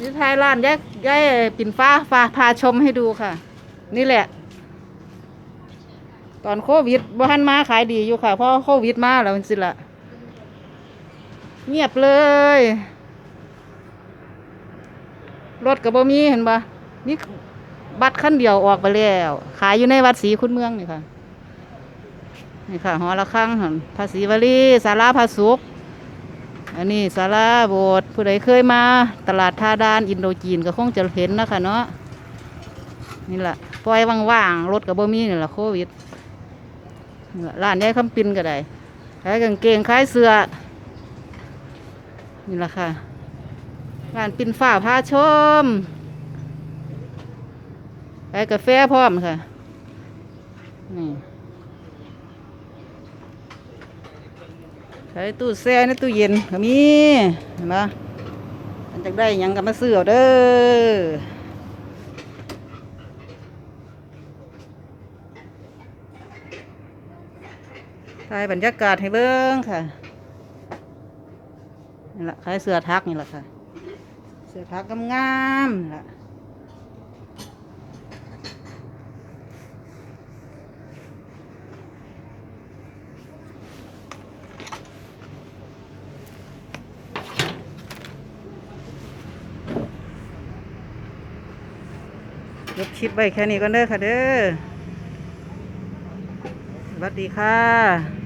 นี่ทายร้านยายยายปิ่นฟ้าฟ้าพาชมให้ดูค่ะ นี่แหละ ตอนโควิดบ้านมาขายดีอยู่ค่ะเพราะโควิดมาแล้วมันสิละเงียบเลย รถกับบ่มีเห็นปะนี่บัตรขั้นเดียวออกไปแล้ว ขายอยู่ในวัดศรีคุณเมืองนี่ค่ะ นี่ค่ะหอระฆังหันภาษีวลีสาราพาสุก อันนี้สาราโบสถ์ผู้ใดเคยมา ตลาดท่าดานอินโดจีนก็คงจะเห็นนะคะเนาะนี่แหละปล่อยว่างๆรถกับบ่มีนี่แหละโควิดร้านยายคำปินก็ได้ขายกางเกงขายเสื้อนี่แหละค่ะร้านปินฝ้าพาชมขายกาแฟพร้อมค่ะนี่ ใช้ตู้แช่ในตู้เย็นก็มีเห็นปะมันจะได้ยังกับมาซื้อเอาเด้อถ่ายบรรยากาศให้เบิ่งค่ะนี่แหละขายเสื้อทักนี่แหละค่ะ เสื้อทักงามๆนี่ล่ะ ยกคลิปไว้แค่นี้ก่อนเด้อค่ะเด้อสวัสดีค่ะ